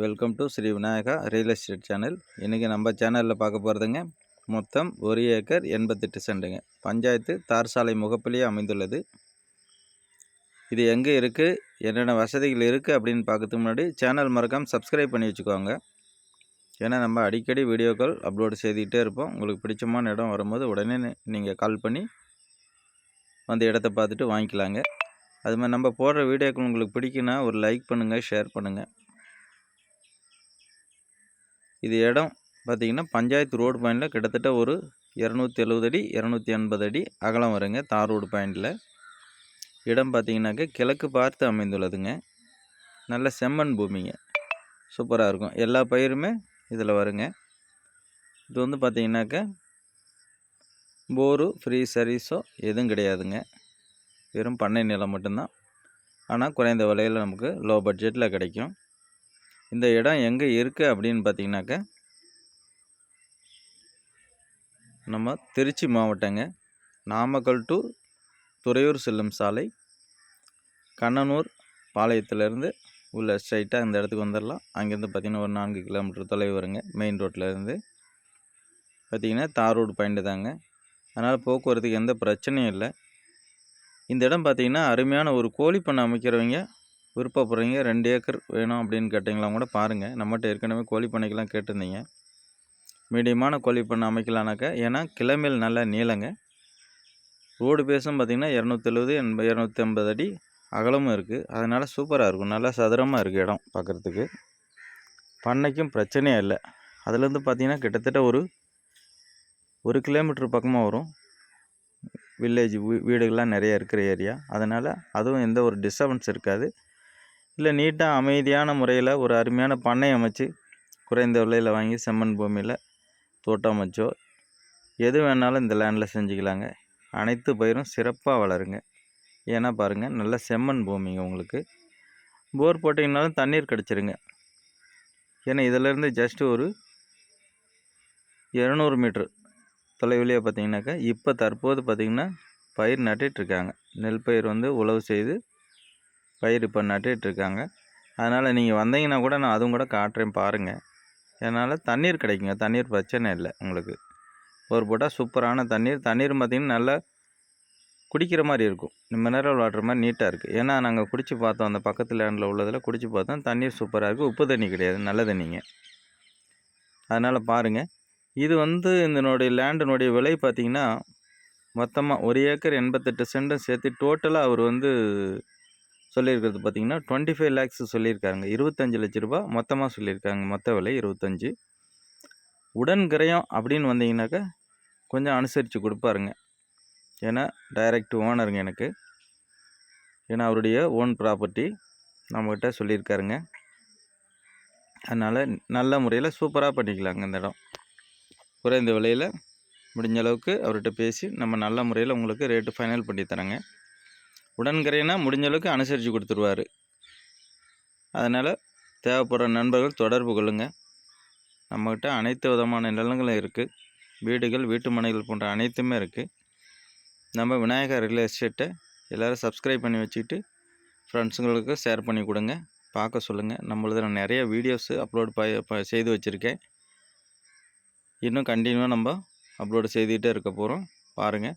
Welcome to Shri Vinayaka real estate channel. இன்றைக்கி நம்ம சேனலில் பார்க்க போகிறதுங்க மொத்தம் ஒரு ஏக்கர் எண்பத்தெட்டு சென்டுங்க பஞ்சாயத்து தார் சாலை முகப்பிலேயே அமைந்துள்ளது. இது எங்கே இருக்குது என்னென்ன வசதிகள் இருக்குது அப்படின்னு பார்க்கறதுக்கு முன்னாடி சேனல் மறக்காமல் சப்ஸ்கிரைப் பண்ணி வச்சுக்கோங்க. ஏன்னா நம்ம அடிக்கடி வீடியோக்கள் அப்லோடு செய்துக்கிட்டே இருப்போம். உங்களுக்கு பிடிச்சமான இடம் வரும்போது உடனே நீங்கள் கால் பண்ணி அந்த இடத்த பார்த்துட்டு வாங்கிக்கலாங்க. அது மாதிரி நம்ம போடுற வீடியோக்கள் உங்களுக்கு பிடிக்குன்னா ஒரு லைக் பண்ணுங்கள் ஷேர் பண்ணுங்கள் இது இடம் பார்த்திங்கன்னா பஞ்சாயத்து ரோடு பாயிண்டில் கிட்டத்தட்ட ஒரு இரநூத்தி எழுபது அடி இரநூத்தி எண்பது அடி அகலம் வருங்க தார் ரோடு பாயிண்டில். இடம் பார்த்திங்கனாக்க கிழக்கு பார்த்து அமைந்துள்ளதுங்க. நல்ல செம்மண் பூமிங்க. சூப்பராக இருக்கும். எல்லா பயிருமே இதில் வருங்க. இது வந்து பார்த்திங்கனாக்கா போரு ஃப்ரீ சர்வீஸோ எதுவும் கிடையாதுங்க. வெறும் பண்ணை நிலம் மட்டும்தான். ஆனால் குறைந்த விலையில் நமக்கு லோ பட்ஜெட்டில் கிடைக்கும். இந்த இடம் எங்கே இருக்குது அப்படின்னு பார்த்தீங்கன்னாக்க நம்ம திருச்சி மாவட்டங்க. நாமக்கல் டு துறையூர் செல்லும் சாலை கண்ணனூர் பாளையத்துலேருந்து உள்ள ஸ்ட்ரைட்டாக இந்த இடத்துக்கு வந்துடலாம். அங்கேருந்து பார்த்திங்கன்னா ஒரு நான்கு கிலோமீட்டர் தொலைவு வருங்க மெயின் ரோட்லேருந்து பார்த்திங்கன்னா தார் ரோடு பாயிண்ட்டு தாங்க. அதனால் போக்குவரத்துக்கு எந்த பிரச்சனையும் இல்லை. இந்த இடம் பார்த்திங்கன்னா அருமையான ஒரு கோழி பண்ணை அமைக்கிறவங்க விருப்பப்படுறீங்க ரெண்டு ஏக்கர் வேணும் அப்படின்னு கேட்டிங்களா கூட பாருங்கள் நம்மகிட்ட ஏற்கனவே கோழி பண்ணைக்கெலாம் கேட்டிருந்தீங்க. மீடியமான கோழி பண்ணை அமைக்கலானாக்கா ஏன்னா கிளம்பில் நல்ல நீளங்க. ரோடு பேசும் பார்த்திங்கன்னா இரநூத்தி எழுபது எண்பது இரநூத்தி ஐம்பது அடி அகலமும் இருக்குது அதனால் சூப்பராக இருக்கும். நல்லா சதுரமாக இருக்குது இடம் பார்க்குறதுக்கு. பண்ணைக்கும் பிரச்சனையே இல்லை. அதுலேருந்து பார்த்திங்கன்னா கிட்டத்தட்ட ஒரு ஒரு கிலோமீட்டர் பக்கமாக வரும். வில்லேஜ் வீடுகள்லாம் நிறைய இருக்கிற ஏரியா. அதனால் அதுவும் எந்த ஒரு டிஸ்டர்பன்ஸ் இருக்காது. இல்லை நீட்டாக அமைதியான முறையில் ஒரு அருமையான பண்ணை அமைச்சு குறைந்த விலையில் வாங்கி செம்மண் பூமியில் தோட்டம் அமைச்சோ எது வேணாலும் இந்த லேண்டில் செஞ்சுக்கலாங்க. அனைத்து பயிரும் சிறப்பாக வளருங்க. ஏன்னா பாருங்கள் நல்ல செம்மண் பூமிங்க உங்களுக்கு. போர் போட்டிங்கனாலும் தண்ணீர் கிடச்சிருங்க. ஏன்னா இதிலேருந்து ஜஸ்ட்டு ஒரு இரநூறு மீட்ரு தொலைவிலேயே பார்த்தீங்கன்னாக்கா இப்போ தற்போது பார்த்திங்கன்னா பயிர் நட்டிகிட்ருக்காங்க நெல் பயிர் வந்து உழவு செய்து பயிர் இப்போ நட்டுட்ருக்காங்க அதனால் நீங்கள் வந்தீங்கன்னா கூட நான் அதுவும் கூட காட்டுறேன் பாருங்கள் அதனால் தண்ணீர் கிடைக்குங்க. தண்ணீர் பிரச்சனை இல்லை உங்களுக்கு. ஒரு போட்டால் சூப்பரான தண்ணீர். தண்ணீர் பார்த்திங்கன்னா நல்லா குடிக்கிற மாதிரி இருக்கும். மினரல் வாட்டர் மாதிரி நீட்டாக இருக்குது ஏன்னா நாங்கள் குடித்து பார்த்தோம். அந்த பக்கத்து லேண்டில் உள்ளதில் குடித்து பார்த்தோம். தண்ணீர் சூப்பராக இருக்குது உப்பு தண்ணி கிடையாது. நல்ல தண்ணிங்க. அதனால் பாருங்கள் இது வந்து இதனுடைய லேண்டினுடைய விலை பார்த்திங்கன்னா மொத்தமாக ஒரு ஏக்கர் எண்பத்தெட்டு சென்டும் சேர்த்து டோட்டலாக அவர் வந்து சொல்லியிருக்கிறது பார்த்தீங்கன்னா டுவெண்ட்டி ஃபைவ் லேக்ஸ் சொல்லியிருக்காங்க இருபத்தஞ்சி லட்ச ரூபா மொத்தமாக சொல்லியிருக்காங்க. மொத்த விலை இருபத்தஞ்சி. உடன் கிரயம் அப்படின்னு வந்தீங்கன்னாக்கா கொஞ்சம் அனுசரித்து கொடுப்பாருங்க. ஏன்னா டைரக்ட் ஓனருங்க எனக்கு. ஏன்னா அவருடைய ஓன் ப்ராப்பர்ட்டி நம்மக்கிட்ட சொல்லியிருக்காருங்க. அதனால் நல்ல முறையில் சூப்பராக பண்ணிக்கலாங்க இந்த இடம். குறைந்த விலையில் முடிஞ்ச அளவுக்கு அவர்கிட்ட பேசி நம்ம நல்ல முறையில் உங்களுக்கு ரேட்டு ஃபைனல் பண்ணி தரேங்க. உடன்கரைனா முடிஞ்ச அளவுக்கு அனுசரித்து கொடுத்துருவார். அதனால் தேவைப்படுற நண்பர்கள் தொடர்பு கொள்ளுங்கள் நம்மக்கிட்ட அனைத்து விதமான நிலங்களும் இருக்குது வீடுகள் வீட்டு மனைகள் போன்ற அனைத்துமே இருக்குது நம்ம விநாயகர் ரியல் எஸ்டேட்டை எல்லோரும் சப்ஸ்கிரைப் பண்ணி வச்சுக்கிட்டு ஃப்ரெண்ட்ஸுங்களுக்கு ஷேர் பண்ணி கொடுங்க. பார்க்க சொல்லுங்கள் நம்மளது நான் நிறைய வீடியோஸு அப்லோட் ப செய்து வச்சுருக்கேன். இன்னும் கண்டினியூவாக நம்ம அப்லோடு செய்துக்கிட்டே இருக்க போகிறோம் பாருங்கள்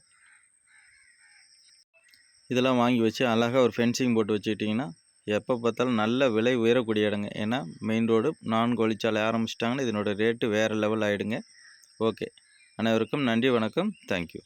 இதெல்லாம் வாங்கி வச்சு அழகாக ஒரு ஃபென்சிங் போட்டு வச்சுக்கிட்டிங்கன்னா எப்போ பார்த்தாலும் நல்ல விலை உயரக்கூடிய இடங்க. ஏன்னா மெயின் ரோடு நான்கு வழிச்சாலை ஆரம்பிச்சிட்டாங்கன்னா இதனோட ரேட்டு வேறு லெவல் ஆகிடுங்க ஓகே அனைவருக்கும் நன்றி வணக்கம். தேங்க்யூ